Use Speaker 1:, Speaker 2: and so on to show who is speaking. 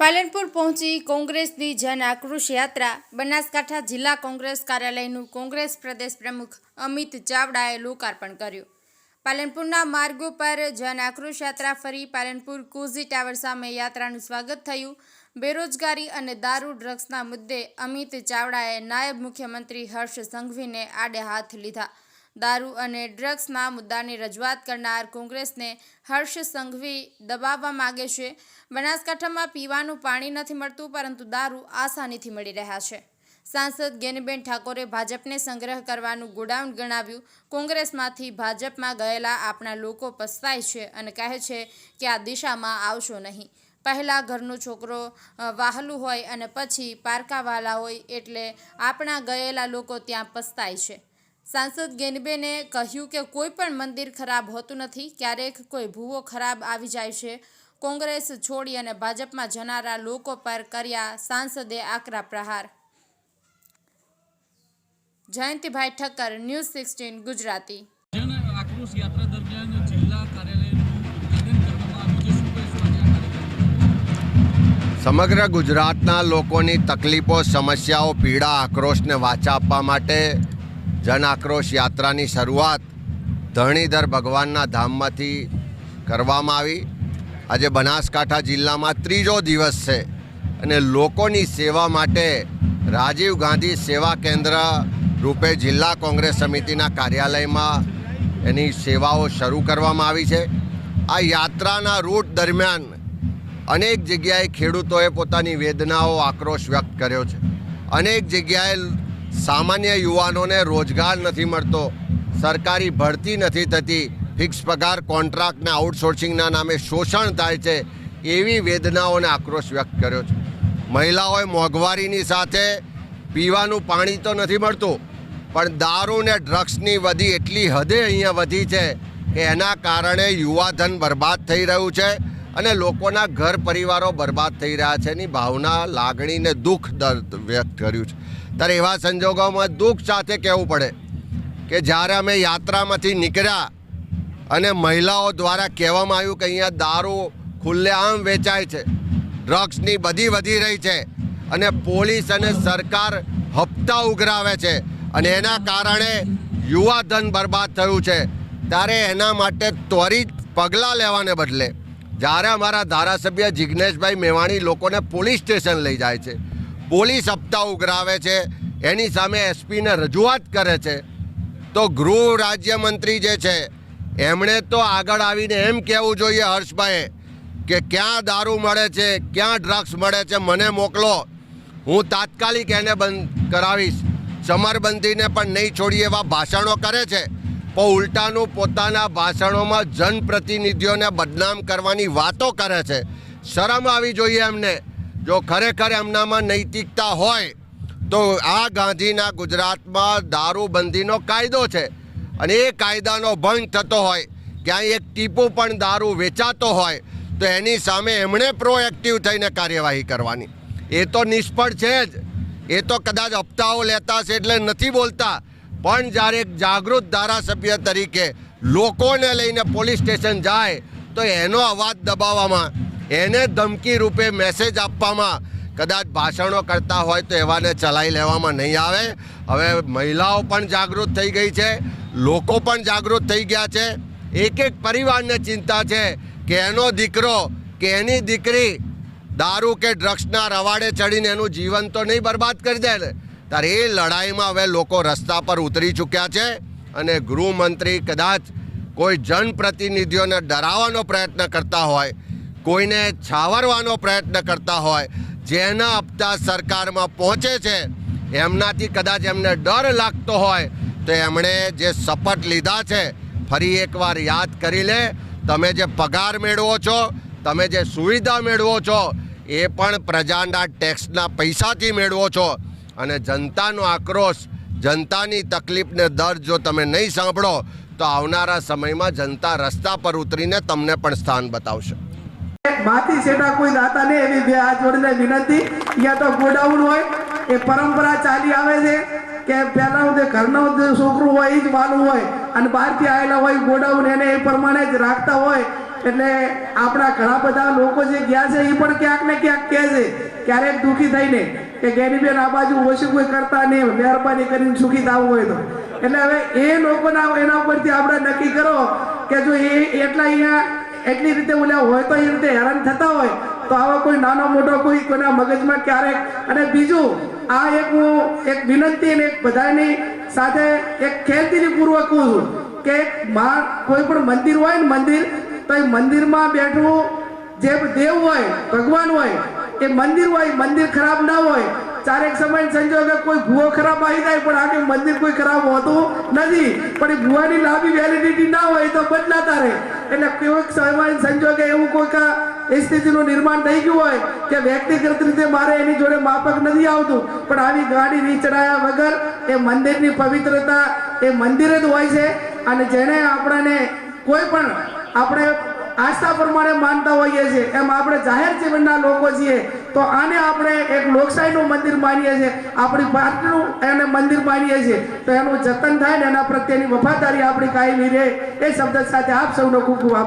Speaker 1: પાલનપુર પહોંચી કોંગ્રેસની જન આક્રોશ યાત્રા. બનાસકાંઠા જિલ્લા કોંગ્રેસ કાર્યાલયનું કોંગ્રેસ પ્રદેશ પ્રમુખ અમિત ચાવડાએ લોકાર્પણ કર્યું. પાલનપુરના માર્ગો પર જન આક્રોશ યાત્રા ફરી પાલનપુર કોઝી ટાવર સામે યાત્રાનું સ્વાગત થયું. બેરોજગારી અને દારૂ ડ્રગ્સના મુદ્દે અમિત ચાવડાએ નાયબ મુખ્યમંત્રી હર્ષ સંઘવીને આડે હાથ લીધા. દારૂ અને ડ્રગ્સના મુદ્દાની રજૂઆત કરનાર કોંગ્રેસને હર્ષ સંઘવી દબાવવા માગે છે. બનાસકાંઠામાં પીવાનું પાણી નથી મળતું, પરંતુ દારૂ આસાનીથી મળી રહ્યા છે. સાંસદ ગેનીબેન ઠાકોરે ભાજપને સંગ્રહ કરવાનું ગોડાઉન ગણાવ્યું. કોંગ્રેસમાંથી ભાજપમાં ગયેલા આપણા લોકો પસ્તાય છે અને કહે છે કે આ દિશામાં આવશો નહીં. પહેલાં ઘરનો છોકરો વાહલું હોય અને પછી પારકાવાલા હોય એટલે આપણા ગયેલા લોકો ત્યાં પસ્તાય છે. સાંસદ ગેનબેને કહ્યું કે કોઈ પણ મંદિર ખરાબ હોતું નથી, ક્યારેક કોઈ ભૂવો ખરાબ આવી જાય છે. કોંગ્રેસ છોડી અને ભાજપમાં જનારા લોકો પર કર્યા સાંસદે આકરા પ્રહાર. Jayantibhai Thakkar, news sixteen Gujarati.
Speaker 2: આક્રોશ યાત્રા દરમિયાન
Speaker 3: સમગ્ર ગુજરાતના લોકોની તકલીફો, સમસ્યાઓ, પીડા, આક્રોશને વાચા આપવા માટે જન આક્રોશ યાત્રાની શરૂઆત ધણીધર ભગવાનના ધામમાંથી કરવામાં આવી. આજે બનાસકાંઠા જિલ્લામાં ત્રીજો દિવસ છે અને લોકોની સેવા માટે રાજીવ ગાંધી સેવા કેન્દ્ર રૂપે જિલ્લા કોંગ્રેસ સમિતિના કાર્યાલયમાં એની સેવાઓ શરૂ કરવામાં આવી છે. આ યાત્રાના રૂટ દરમિયાન અનેક જગ્યાએ ખેડૂતોએ પોતાની વેદનાઓ, આક્રોશ વ્યક્ત કર્યો છે. અનેક જગ્યાએ સામાન્ય યુવાનોને રોજગાર નથી મળતો, સરકારી ભરતી નથી થતી, ફિક્સ પગાર કોન્ટ્રાક્ટને આઉટસોર્સિંગના નામે શોષણ થાય છે, એવી વેદનાઓને આક્રોશ વ્યક્ત કર્યો છે. મહિલાઓએ મોંઘવારીની સાથે પીવાનું પાણી તો નથી મળતું, પણ દારૂ ને ડ્રગ્સની વધી એટલી હદે અહીંયા વધી છે કે એના કારણે યુવાધન બરબાદ થઈ રહ્યું છે અને લોકોના ઘર પરિવારો બરબાદ થઈ રહ્યા છે. એની ભાવના લાગણી ને દુઃખ દર્દ વ્યક્ત કર્યું છે. ત્યારે એવા સંજોગોમાં દુઃખ સાથે કહેવું પડે કે જ્યારે અમે યાત્રામાંથી નીકળ્યા અને મહિલાઓ દ્વારા કહેવામાં આવ્યું કે અહીંયા દારૂ ખુલ્લેઆમ વેચાય છે, ડ્રગ્સની બધી વધી રહી છે અને પોલીસ અને સરકાર હપ્તા ઉઘરાવે છે અને એના કારણે યુવાધન બરબાદ થયું છે, ત્યારે એના માટે ત્વરિત પગલાં લેવાને બદલે જ્યારે અમારા ધારાસભ્ય જિજ્ઞેશભાઈ મેવાણી લોકોને પોલીસ સ્ટેશન લઈ જાય છે, પોલીસ હપ્તા ઉઘરાવે છે, એની સામે એસપીને રજૂઆત કરે છે, તો ગૃહ રાજ્યમંત્રી જે છે, એમણે તો આગળ આવીને એમ કહેવું જોઈએ હર્ષભાઈએ કે ક્યાં દારૂ મળે છે, ક્યાં ડ્રગ્સ મળે છે, મને મોકલો, હું તાત્કાલિક એને બંધ કરાવીશ. સમરબંધીને પણ નહીં છોડી એવા ભાષણો કરે છે. પણ ઉલટાનું પોતાના ભાષણોમાં જનપ્રતિનિધિઓને બદનામ કરવાની વાતો કરે છે. શરમ આવી જોઈએ એમને. જો ખરેખર એમનામાં નૈતિકતા હોય, તો આ ગાંધીના ગુજરાતમાં દારૂબંધીનો કાયદો છે. અને એ કાયદાનો ભંગ થતો હોય, ક્યાંય એક ટીપું પણ દારૂ વેચાતો હોય, તો એની સામે એમણે પ્રોએક્ટિવ થઈને કાર્યવાહી કરવાની. એ તો નિષ્ફળ છે જ. એ તો કદાચ હપ્તાઓ લેતા છે એટલે નથી બોલતા. પણ જ્યારે એક જાગૃત ધારાસભ્ય તરીકે લોકોને લઈને પોલીસ સ્ટેશન જાય, તો એનો અવાજ દબાવવામાં, એને ધમકી રૂપે મેસેજ આપવામાં કદાચ ભાષણો કરતા હોય તો એવાને ચલાવી લેવામાં નહીં આવે. હવે મહિલાઓ પણ જાગૃત થઈ ગઈ છે, લોકો પણ જાગૃત થઈ ગયા છે. એક એક પરિવારને ચિંતા છે કે એનો દીકરો, કે એની દીકરી દારૂ કે ડ્રગ્સના રવાડે ચડીને એનું જીવન તો નહીં બરબાદ કરી દે ત્યારે એ લડાઈમાં હવે લોકો રસ્તા પર ઉતરી ચૂક્યા છે અને ગૃહમંત્રી કદાચ કોઈ જનપ્રતિનિધિઓને ડરાવવાનો પ્રયત્ન કરતા હોય, કોઈને છાવરવાનો પ્રયત્ન કરતા હોય, જેના હપ્તા સરકારમાં પહોંચે છે, એમનાથી કદાચ એમને ડર લાગતો હોય, તો એમણે જે શપથ લીધા છે, ફરી એકવાર યાદ કરી લે, તમે જે પગાર મેળવો છો, તમે જે સુવિધા મેળવો છો, એ પણ પ્રજાના ટેક્સના પૈસાથી મેળવો છો અને જનતાનો આક્રોશ, જનતાની તકલીફને દર્દ જો તમે નહીં સાંભળો, તો આવનારા સમયમાં જનતા રસ્તા પર ઉતરીને તમને પણ સ્થાન બતાવશે.
Speaker 4: માથી સેટા કોઈ દાતા ને એવી બે હાથ જોડીને વિનંતી, અહીંયા તો ગોડાઉન હોય, એ પરંપરા ચાલી આવે છે કે પહેલા જે ઘરનો જે છોકરું હોય એ જ વાલું હોય, અને બહારથી આવેલા હોય ગોડાઉન, એને એ પ્રમાણે જ રાખતા હોય, એટલે આપણા ઘણા બધા લોકો જે ગયા છે એ પણ ક્યાંક ને ક્યાંક કહે છે, ક્યારેક દુઃખી થઈને. કે ગેરીબેન આ બાજુ ઓછું કોઈ કરતા નહીં, મહેરબાની કરીને સુખી થવું હોય તો. એટલે હવે એ લોકોના એના ઉપરથી આપણે નક્કી કરો કે જો એ એટલા અહીંયા એટલી રીતે ઓલા હોય તો એ રીતે હેરાન થતા હોય, તો આવા કોઈ નાનો મોટો કોઈ કોઈના મગજમાં ક્યારેક. અને બીજું, આ એક હું એક વિનંતી અને એક બધાની સાથે એક ખેલદીલી પૂર્વક કહું છું કે માં કોઈ પણ મંદિર હોય ને મંદિર, તો એ મંદિરમાં બેઠવું, જે દેવ હોય, ભગવાન હોય એ મંદિર હોય, મંદિર ખરાબ ના હોય, ચારેક સમય સંજોગે કોઈ ભૂવો ખરાબ આવી જાય, પણ આખી મંદિર કોઈ ખરાબ હોતું નથી. પણ એ ભૂવાની લાંબી વેલિડિટી ના હોય તો બદલાતા રહે. એટલે કોઈક સમય સંજોગે એવું કોઈક એ સ્થિતિનું નિર્માણ થઈ ગયું હોય કે વ્યક્તિગત રીતે મારે એની જોડે માફક નથી આવતું, પણ આવી ગાડી નીચડાયા વગર એ મંદિરની પવિત્રતા એ મંદિર જ હોય છે. અને જેને આપણને કોઈ પણ, આપણે આસ્થા પ્રમાણે માનતા હોઈએ છીએ. એમ આપણે જાહેર જીવનના લોકો છીએ, તો આને આપણે એક લોકશાહીનું મંદિર માનીએ છીએ. આપણી પાર્ટીનું એને મંદિર માનીએ છીએ. તો એનું જતન થાય ને એના પ્રત્યેની વફાદારી આપણી કાયમી રહે, એ શબ્દ સાથે આપ સૌનો ખૂબ ખૂબ આભાર.